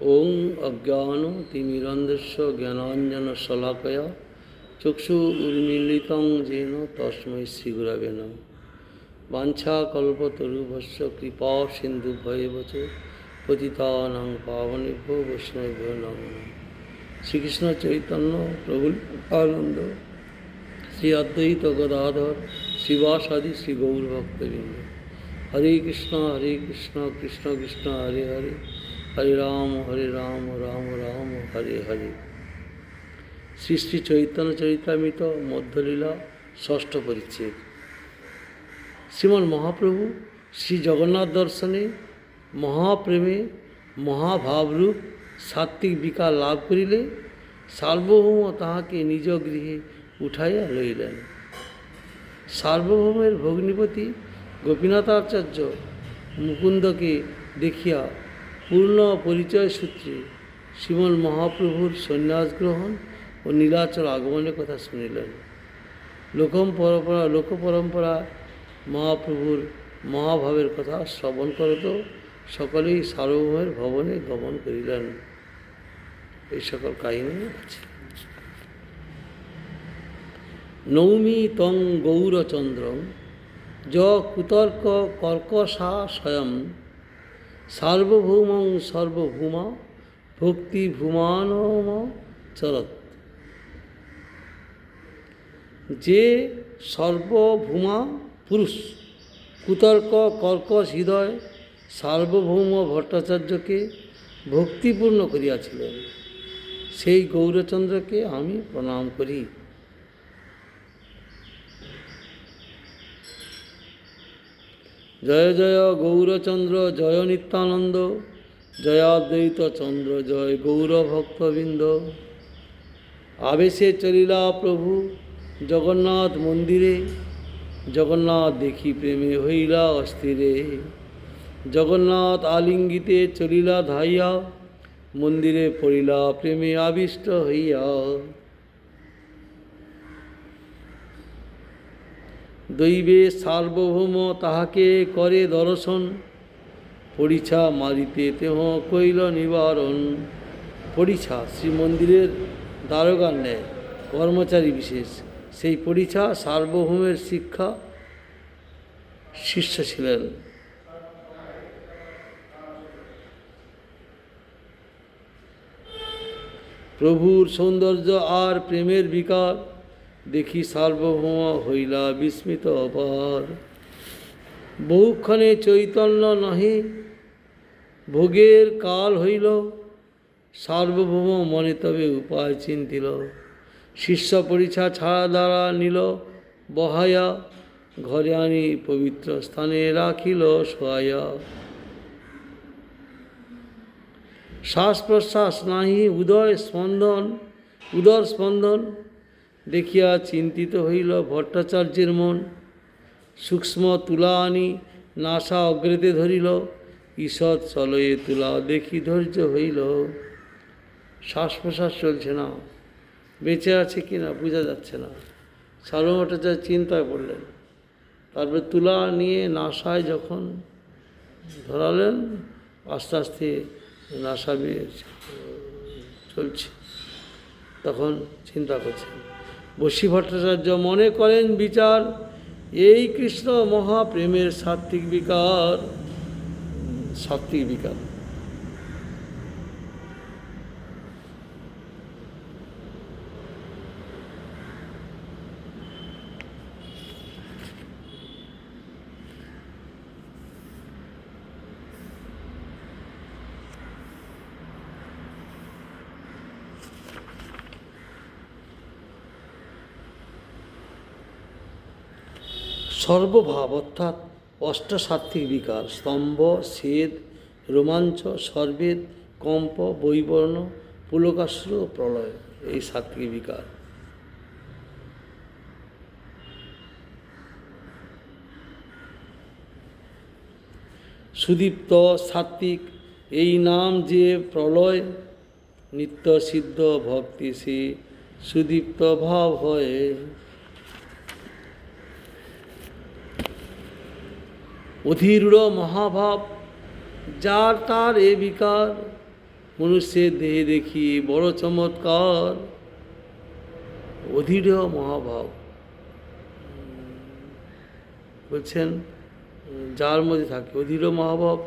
ওং অজ্ঞান তিমিরন্ধস্য জ্ঞানাঞ্জন শলাকয়া চক্ষু উন্মিলিতং যেন তস্মৈ শ্রীগুরবে নম বাঞ্ছা কল্পতরুভস্য কৃপা সিন্ধু ভয়বচ পতিতানাং পাবনেভ্য বৈষ্ণবেভ্য নম। শ্রীকৃষ্ণ চৈতন্য প্রভু আনন্দ শ্রী অদ্বৈত গদাধর শ্রীবাসাদি শ্রী গৌর ভক্তবৃন্দ হরে কৃষ্ণ হরে কৃষ্ণ কৃষ্ণ কৃষ্ণ, হরে হরে। হরে রাম হরে রাম রাম রাম, হরে হরে। শ্রী শ্রী চৈতন্য চরিতামিত মধ্যলীলা ষষ্ঠ পরিচ্ছেদ। শ্রীমন মহাপ্রভু শ্রী জগন্নাথ দর্শনে মহাপ্রেমে মহাভাবরূপ সাত্ত্বিক বিকার লাভ করিলে সার্বভৌম তাহাকে নিজ গৃহে উঠাইয়া লইলেন। সার্বভৌমের ভগ্নিপতি গোপীনাথাচার্য মুকুন্দকে দেখিয়া পূর্ণ পরিচয় সূত্রে শ্রীমন মহাপ্রভুর সন্ন্যাস গ্রহণ ও নীলাচল আগমনের কথা শুনিলেন। লোকম পরম্পরা, লোক পরম্পরা মহাপ্রভুর মহাভাবের কথা শ্রবণ করত সকলেই সার্বভৌমের ভবনে গমন করিলেন। এই সকল কাহিনী আছে। নৌমি তং গৌরচন্দ্রম, য কুতর্ক কর্কশা স্বয়ং সার্বভৌমং সর্বভূমা ভক্তি ভূমানম চরত যে সর্বভূমা পুরুষ, কুতর্ক, কর্কশ হৃদয়, সার্বভৌম ভট্টাচার্যকে ভক্তিপূর্ণ করিয়াছিলেন, সেই গৌরচন্দ্রকে আমি প্রণাম করি। জয় জয় গৌরচন্দ্র, জয় নিত্যানন্দ জয়াদ্বৈত চন্দ্র, জয় গৌর ভক্তবৃন্দ। আবেশে চলিলা প্রভু, জগন্নাথ মন্দিরে, জগন্নাথ দেখি প্রেমে হইলা অস্থিরে। জগন্নাথ আলিঙ্গিতে চলিলা ধাইয়া, মন্দিরে পড়িলা প্রেমে আবিষ্ট হইয়া। দৈবে সার্বভৌম তাহাকে করে দর্শন। পরিছা মারিতে তেহ কৈল নিবারণ। পরিছা শ্রীমন্দিরের দ্বারকার ন্যায় কর্মচারী বিশেষ। সেই পরিছা সার্বভৌমের শিক্ষা শিষ্য ছিলেন। প্রভুর সৌন্দর্য আর প্রেমের বিকার দেখি সার্বভৌম হইলা বিস্মিত অপার। বহুক্ষণে চৈতন্য নহে, ভোগের কাল হইল, সার্বভৌম মনে তবে উপায় চিন্তিল। শিষ্য পরিছা ছাড়া দ্বারা নিল, বহায়া ঘরে আনি পবিত্র স্থানে রাখিল শোয়াইয়া শ্বাস প্রশ্বাস নাহি, উদয় স্পন্দন, উদর স্পন্দন দেখিয়া চিন্তিত হইল ভট্টাচার্যের মন। সূক্ষ্ম তুলা আনি নাসা অগ্রেতে ধরিল, ঈষৎ চলয়ে তুলা দেখি ধৈর্য হইল। শ্বাস প্রশ্বাস চলছে না, বেঁচে আছে কি না বোঝা যাচ্ছে না। সার্ব ভট্টাচার্য চিন্তায় পড়লেন। তারপরে তুলা নিয়ে নাসায় যখন ধরালেন, আস্তে আস্তে নাসা চলছে, তখন চিন্তা করছেন। বশী ভট্টাচার্য মনে করেন বিচার এই কৃষ্ণ মহাপ্রেমের সাত্বিক বিকার সাত্বিক বিকার। সর্বভাব অর্থাৎ অষ্টসাত্ত্বিক বিকার, স্তম্ভ ছেদ রোমাঞ্চ, সর্বেদ, কম্প, বৈবর্ণ, পুলকাশ্র, প্রলয়, এই সাত্ত্বিক বিকার। সুদীপ্ত সাত্ত্বিক, এই নাম যে প্রলয়, নিত্য সিদ্ধ ভক্তি সে সুদীপ্ত ভাব হয় অধীরূঢ় মহাভাব, যার তার এ বিকার। মনুষ্যের দেহে দেখি বড় চমৎকার। অধীর মহাভাব। বলছেন, যার মধ্যে থাকে অধীর মহাভাব।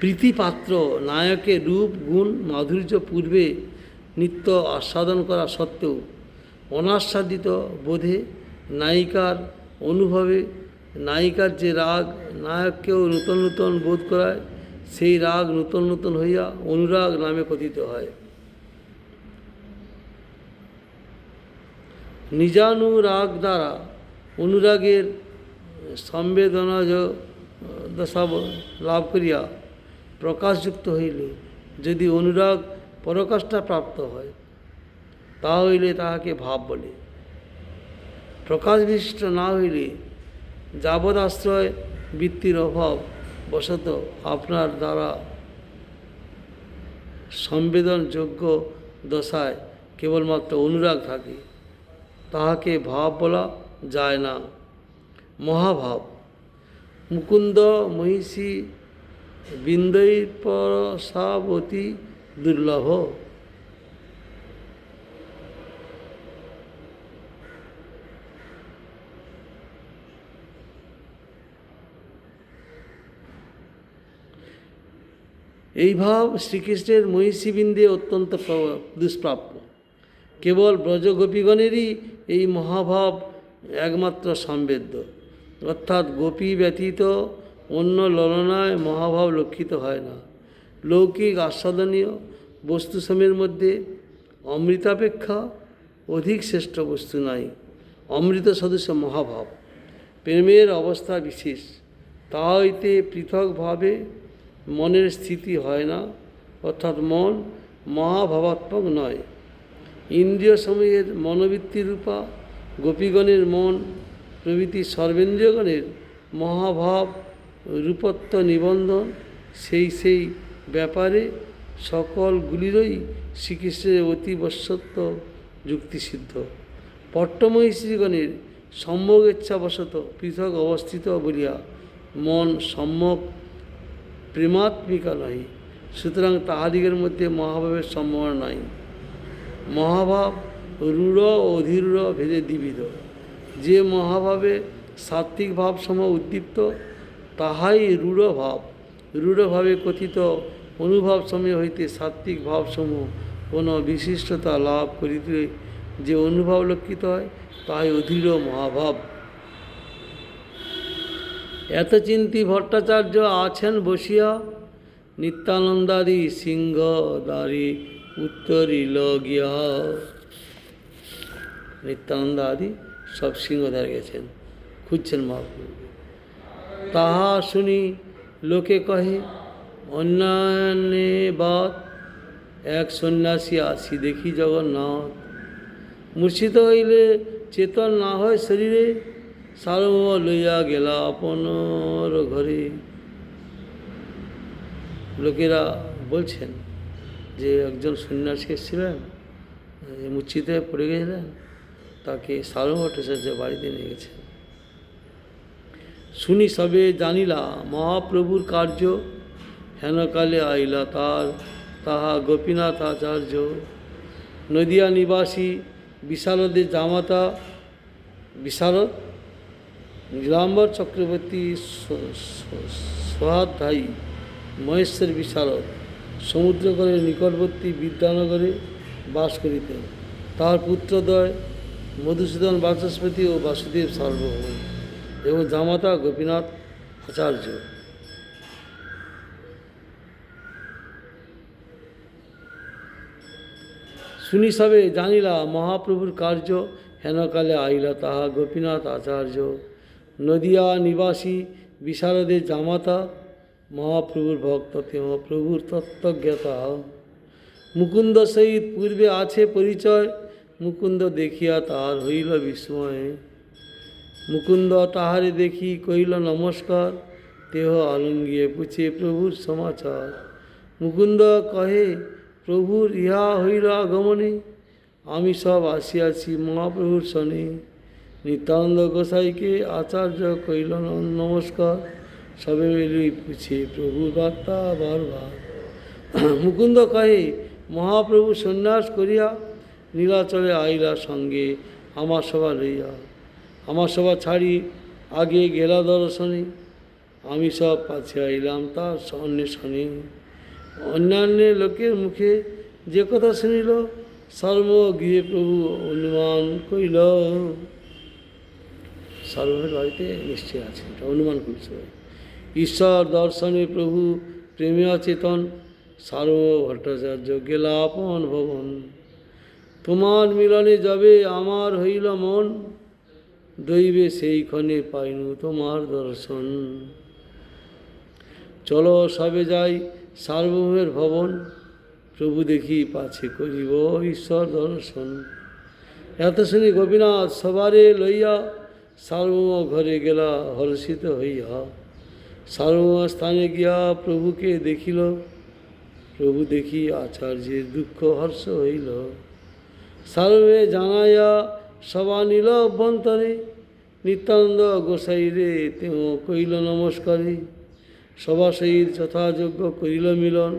প্রীতিপাত্র নায়কের রূপ, গুণ, মাধুর্য পূর্বে নিত্য আস্বাদন করা সত্ত্বেও অনাস্বাদিত বোধে নায়িকার অনুভবে নায়িকার যে রাগ, নায়ককেও নূতন নূতন বোধ করায়, সেই রাগ নূতন নূতন হইয়া অনুরাগ নামে কথিত হয়। নিজানুরাগ দ্বারা অনুরাগের সংবেদনজ দশা লাভ করিয়া প্রকাশযুক্ত হইলে যদি অনুরাগ পরকাষ্ঠা প্রাপ্ত হয় তা হইলে তাহাকে ভাব বলে। প্রকাশ বিশিষ্ট না হইলে যাবৎ আশ্রয় বৃত্তির অভাব বশত আপনার দ্বারা সংবেদনযোগ্য দশায় কেবলমাত্র অনুরাগ থাকে। তাহাকে ভাব বলা যায় না। মহাভাব। মুকুন্দ মহিষী বিন্দৈর পরশাবতী দুর্লভ। এই ভাব শ্রীকৃষ্ণের মহিষীবৃন্দে অত্যন্ত দুষ্প্রাপ্য। কেবল ব্রজগোপীগণেরই এই মহাভাব একমাত্র সম্বেদ্য। অর্থাৎ গোপী ব্যতীত অন্য ললনায় মহাভাব লক্ষিত হয় না। লৌকিক আস্বাদনীয় বস্তুসমূহের মধ্যে অমৃতাপেক্ষা অধিক শ্রেষ্ঠ বস্তু নাই। অমৃত সদস্য মহাভাব। প্রেমের অবস্থা বিশেষ। তা হইতে পৃথকভাবে মনের স্থিতি হয় না, অর্থাৎ মন মহাভাবাত্মক নয়। ইন্দ্রিয় সময়ের মনোবৃত্তিরূপা গোপীগণের মন, প্রভৃতি সর্বেন্দ্রিয়গণের মহাভাব রূপত্ব নিবন্ধন, সেই সেই ব্যাপারে সকলগুলিরই শ্রীকৃষ্ণের অতিবশ্যত্ব যুক্তিসিদ্ধ। পট্টমহিষীগণের সম্যক ইচ্ছাবশত পৃথক অবস্থিত বলিয়া মন সম্যক প্রেমাত্মিকা নয় সুতরাং তাহাদিগের মধ্যে মহাভাবের সম্ভাবনা নাই। মহাভাব রূঢ় ও অধীর ভেদে দ্বিবিধ। যে মহাভাবে সাত্ত্বিক ভাবসমূহ উদ্দীপ্ত, তাহাই রূঢ় ভাব। রূঢ়ভাবে কথিত অনুভব সময় হইতে সাত্ত্বিক ভাবসমূহ কোনো বিশিষ্টতা লাভ করিতে যে অনুভব লক্ষিত হয় তাই অধীর মহাভাব। এত চিন্তি ভট্টাচার্য আছেন বসিয়া। নিত্যানন্দাদি সিংহ দারি উত্তরিল গিয়া। নিত্যানন্দ আদি সব সিংহধারে গেছেন, খুঁজছেন মহাপ্রভু তাহা শুনি লোকে কহে, অন্যান্যে বাদ এক সন্ন্যাসী আসি দেখি জগন্নাথ। মূর্ছিত হইলে চেতন না হয় শরীরে সার্ব লইয়া গেলা আপনর ঘরে। লোকেরা বলছেন যে একজন সন্ন্যাসী এসেছিলেন হয়ে পড়ে গেছিলেন তাকে এসেছে, বাড়িতে নিয়ে গেছেন। শুনি সবে জানিলা, মহাপ্রভুর কার্য হেনকালে আইলা তার, তাহা গোপীনাথ আচার্য। নদিয়া নিবাসী বিশারদের জামাতা, বিশারদ নীলাম্বর চক্রবর্তী সহাধ্যায়ী মহেশ্বর বিশারদ সমুদ্রকরের নিকটবর্তী বিদ্যানগরে বাস করিতেন। তার পুত্রদ্বয় মধুসূদন বাচস্পতি ও বাসুদেব সার্বভৌম এবং জামাতা গোপীনাথ আচার্য। শুনি সবে জানিলা, মহাপ্রভুর কার্য হেনকালে আইলা তাহা গোপীনাথ আচার্য। নদিয়া নিবাসী বিশারদের জামাতা মহাপ্রভুর ভক্ত তেম প্রভুর তত্ত্বজ্ঞতা। মুকুন্দ সহিত পূর্বে আছে পরিচয়, মুকুন্দ দেখিয়া তাহার হইল বিস্ময়। মুকুন্দ তাহারে দেখি কহিল, নমস্কার। দেহ আলঙ্গিয়ে পুছে প্রভুর সমাচার। মুকুন্দ কহে, প্রভুর ইহা হইল আগমনে। আমি সব আসিয়াছি মহাপ্রভুর শনে নিত্যানন্দ গোসাইকে আচার্য কইল নমস্কার। সবে মিলি পুছে প্রভু বার্তা বারবার। মুকুন্দ কহে, মহাপ্রভু সন্ন্যাস করিয়া নীলাচলে আইলা সঙ্গে আমার সভা লইয়া। আমার সভা ছাড়ি আগে গেলা দর্শনে। আমি সব পাছে আইলাম তার অন্বেষণে। অন্যান্য লোকের মুখে যে কথা শুনিল সর্ব গিয়ে প্রভু অনুমান কইল সর্বের বাড়িতে নিশ্চয় আছে, এটা অনুমান করছে ঈশ্বর দর্শনে প্রভু প্রেমে অচেতন সার্ব ভট্টাচার্য গেলাপন ভবন। তোমার মিলনে যাবে আমার হইল মন, দৈবে সেইক্ষণে পাইনু তোমার দর্শন। চলো সবে যাই সার্বভৌমের ভবন, প্রভু দেখি পাছে করিব ঈশ্বর দর্শন। এত শুনি গোপীনাথ সবারে লইয়া সার্বভৌম ঘরে গেলা হর্ষিত হইয়া সার্বভৌম স্থানে গিয়া প্রভুকে দেখিল। প্রভু দেখি আচার্যের দুঃখ হর্ষ হইল। সার্বে জানাইয়া সভা নিল অভ্যন্তরে নিত্যানন্দ গোসাইরে তেও কইল নমস্কারে। সভা সহিত যথাযোগ্য করিল মিলন।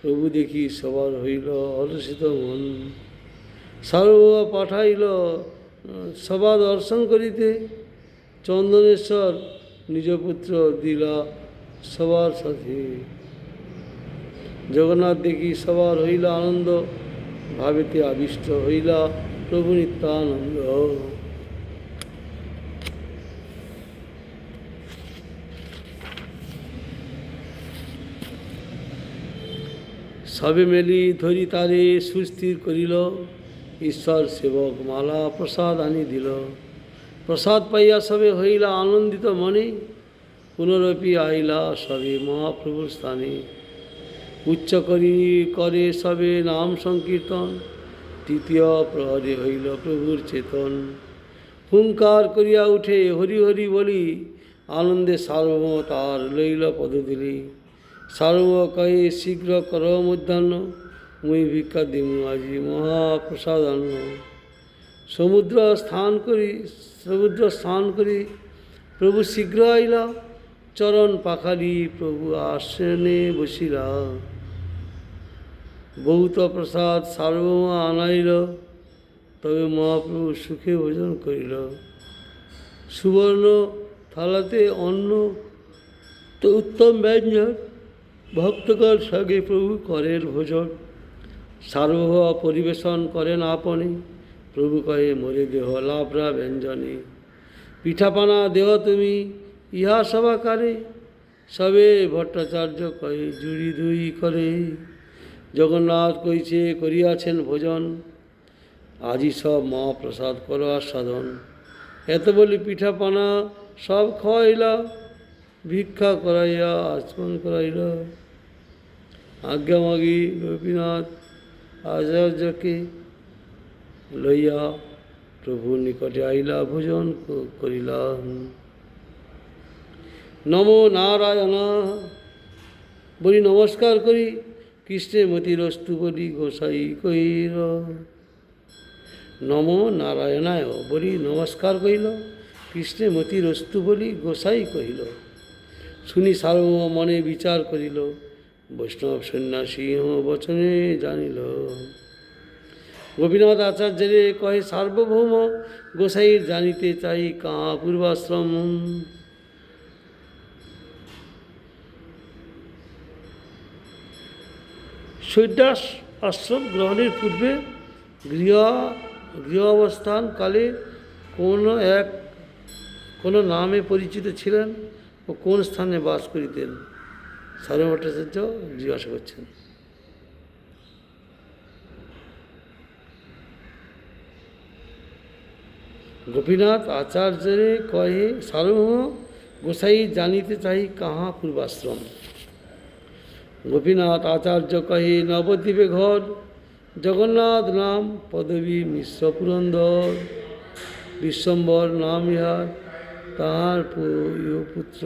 প্রভু দেখি সবার হইল হর্ষিত মন। সার্ব পাঠাইল সভা দর্শন করিতে চন্দনেশ্বর নিজ পুত্র দিলা সবার সাথে। জগন্নাথ দেখি সবার হইল আনন্দ, ভাবেতে আবিষ্ট হইলা প্রভু নিত্যানন্দ। সবে মেলি ধরি তারে সুস্থির করিল। ঈশ্বর সেবক, মালা প্রসাদ আনি দিল। প্রসাদ পাইয়া সবে হইলা আনন্দিত মনে, পুনরপি আইলা সবে মহাপ্রভুর স্থানে। উচ্চ করি করে সবে নাম সংকীর্তন, তৃতীয় প্রহরে হইল প্রভুর চেতন। হুঙ্কার করিয়া উঠে হরি হরি বলি, আনন্দে সার্বভৌম তার লইল পদধূলি সার্বভৌম কহে শীঘ্র কর মধ্যাহ্ন মুই ভিক্ষা দিমু আজি মহাপ্রসাদান্ন সমুদ্র স্থান করি সমুদ্র স্নান করি, প্রভু শীঘ্র আইলা, চরণ পাখালি প্রভু আসনে বসিলা। বহুত প্রসাদ সার্বভৌম আনাইল, তবে মহাপ্রভু সুখে ভোজন করিল। সুবর্ণ থালাতে অন্ন, তো উত্তম ব্যঞ্জন, ভক্তগণ সঙ্গে প্রভু করেন ভোজন। সার্বভৌম পরিবেশন করেন আপনি। প্রভু কহে মরে দেহ লাভরা ব্যঞ্জনে। পিঠাপানা দেহ তুমি ইহা সভাকারে সবে ভট্টাচার্য কহে জুড়ি দুই করে। জগন্নাথ কইছে, করিয়াছেন ভোজন। আজি সব মহাপ্রসাদ করো আস্বাদন। এত বলি পিঠাপানা সব খাওয়াইলা, ভিক্ষা করাইয়া আচমন করাইল। আজ্ঞামাগি গোপীনাথ আচার্যকে লইয়া প্রভু নিকটে আইলা ভোজন ক- করিলা নমো নারায়ণ। বলি, নমস্কার করি, কৃষ্ণে মতিরস্তু বলি, গোসাই কইর। নম নারায়ণায় বলি, নমস্কার কইল, কৃষ্ণে মতিরস্তু বলি, গোসাই কহিল। শুনি সার্বভৌম মনে বিচার করিল। বৈষ্ণব সন্ন্যাসী বচনে জানিল, গোপীনাথ আচার্যের কহে সার্বভৌম, গোসাইর জানিতে চাই কাঁ পূর্বাশ্রম সৈন্যাস আশ্রম গ্রহণের পূর্বে গৃহ গৃহ অবস্থান কালে কোনো এক, কোনো নামে পরিচিত ছিলেন ও কোন স্থানে বাস করিতেন? সারণ ভট্টাচার্য জিজ্ঞাসা করছেন। গোপীনাথ আচার্যের কহে সার্বভৌম গোসাই জানিতে চাই কাহা পূর্বাশ্রম? গোপীনাথ আচার্য কহে, নবদ্বীপে ঘর, জগন্নাথ নাম পদবী মিশ্র পুরন্দর। বিশ্বম্বর নাম ইহার, তাহার পুত্র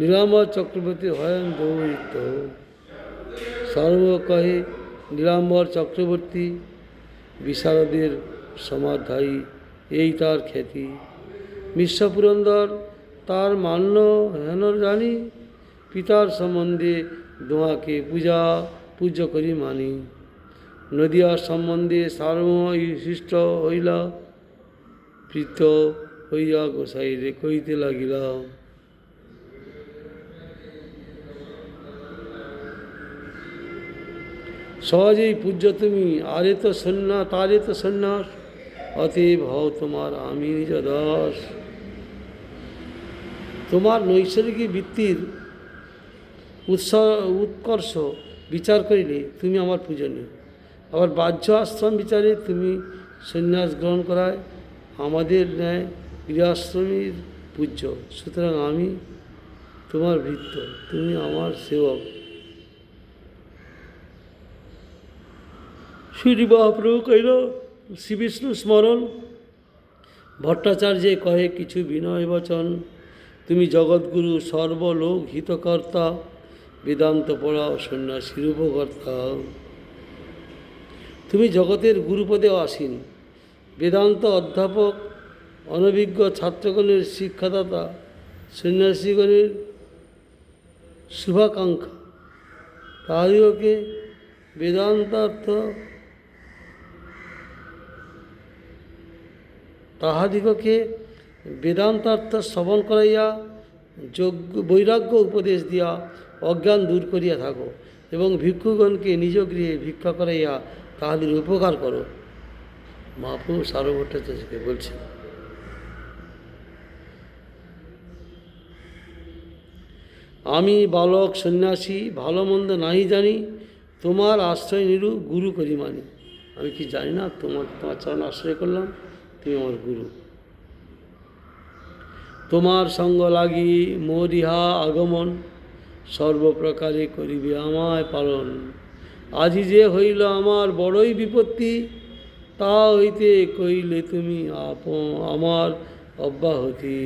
নীলাম্বর চক্রবর্তী হয়ন দৌরিত সর্ব কহে নীলাম্বর চক্রবর্তী বিশারদের সমাধ্যায়ী এই তার খ্যাতি। পুরন্দর তার মান্য হেন জানি, পিতার সম্বন্ধে দোয়াকে পূজা, পূজ্য করি মানি। নদিয়ার সম্বন্ধে সার্বশিষ্ট হইলা, প্রীত হইয়া গোসাইরে কইতে লাগিলা সহজেই পূজ্য তুমি আরে তো সন্ন্যাস তারে তো সন্ন্যাস। অতএব হও তোমার আমি নিজ দাস তোমার নৈসর্গিক বৃত্তির উৎস, উৎকর্ষ বিচার করিলে তুমি আমার পূজনীয়। আবার বাহ্য আশ্রম বিচারে তুমি সন্ন্যাস গ্রহণ করায়, আমাদের ন্যায় গৃহাশ্রমীর পূজ্য। সুতরাং আমি তোমার ভৃত্য তুমি আমার সেবক। শ্রী মহাপ্রভু কহিল শ্রী বিষ্ণু স্মরণ ভট্টাচার্যে কহে কিছু বিনয় বচন তুমি জগৎগুরু, সর্বলোক, হিতকর্তা, বেদান্ত পড়াও সন্ন্যাসীর উপকর্তা তুমি জগতের গুরুপদে আসীন। বেদান্ত অধ্যাপক, অনভিজ্ঞ ছাত্রগণের শিক্ষাদাতা, সন্ন্যাসীগণের শুভাকাঙ্ক্ষা। তাহাদিগকে বেদান্তার্থ তাহাদিগকে বেদান্তার্থ শ্রবণ করাইয়া যোগ্য বৈরাগ্য উপদেশ দিয়া অজ্ঞান দূর করিয়া থাকো এবং ভিক্ষুগণকে নিজ গৃহে ভিক্ষা করাইয়া তাহাদের উপকার করো। মহাপ্রভু সার্বভট্টাচার্যকে বলছেন। আমি বালক, সন্ন্যাসী ভালো মন্দ নাই জানি, তোমার আশ্রয় নিরু গুরু করি মানি। আমি কি জানি না তোমার তোমার চরণ আশ্রয় করলাম? তুমি আমার গুরু। তোমার সঙ্গ লাগি মোর ইহা আগমন সর্বপ্রকারে করিবে আমায় পালন। আজি যে হইল আমার বড়ই বিপত্তি, তা হইতে কইলে তুমি আপ আমার অব্যাহতি।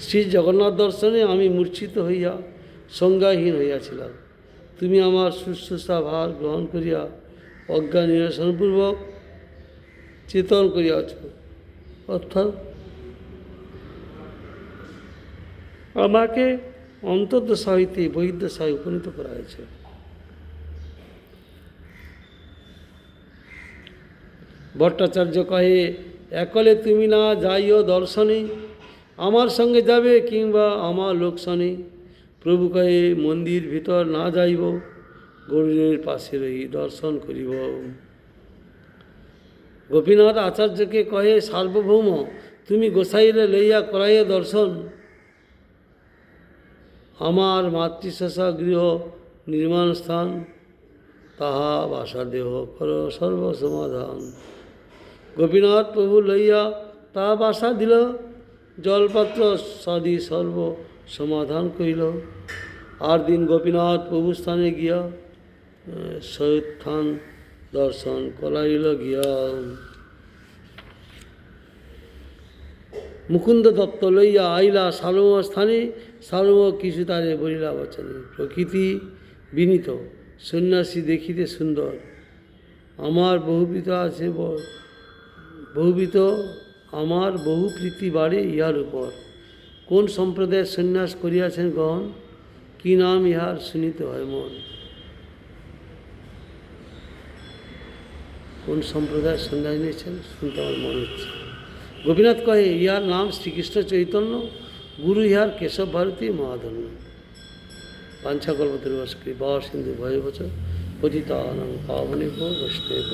শ্রী জগন্নাথ দর্শনে আমি মূর্ছিত হইয়া সংজ্ঞাহীন হইয়াছিলাম। তুমি আমার শুশ্রূষা ভার গ্রহণ করিয়া অজ্ঞান নিরসনপূর্বক চেতন করিয়াছ। অর্থাৎ আমাকে অন্তর্দশা হইতে বহির্দশায় উপনীত করা হয়েছে। ভট্টাচার্য কহে, একলে তুমি না যাইও দর্শনে, আমার সঙ্গে যাবে কিংবা আমার লোকসনে? প্রভু কহে, মন্দির ভিতর না যাইব গরুরের পাশে রহি দর্শন করিব। গোপীনাথ আচার্যকে কহে, সার্বভৌম, তুমি গোসাইরে লইয়া করাইয়া দর্শন। আমার মাতৃশাসা গৃহ নির্মাণ স্থান, তাহা বাসাদেহ কর সর্বসমাধান। গোপীনাথ প্রভু লইয়া তাহা বাসা দিল। জলপাত্র সাদি সর্ব সমাধান করিল আর দিন গোপীনাথ প্রভু স্থানে গিয়া সৈথান দর্শন করাইল গিয়া। মুকুন্দ দত্ত লইয়া আইলা সালম স্থানে সার্ব কিছু তারে বলিলা, বচনে, প্রকৃতি বিনীত, সন্ন্যাসী দেখিতে সুন্দর। আমার বহুবিত আছে ব- বহুবিত আমার বহু প্রীতি বাড়ে ইহার উপর। কোন সম্প্রদায়ের সন্ন্যাস করিয়াছেন গ্রহণ কি নাম ইহার শুনিতে হয় মন? কোন সম্প্রদায়ের সন্ন্যাস নিয়েছেন শুনতে আমার মনে হচ্ছে। গোপীনাথ কহে, ইহার নাম শ্রীকৃষ্ণ চৈতন্য, গুরু ইহার কেশব ভারতী মহাধন্য। পাঞ্চাকল্পতরুবাস কৃপা সিন্ধু, ভয় বছর পতিতানং পাবনে বৈষ্ণব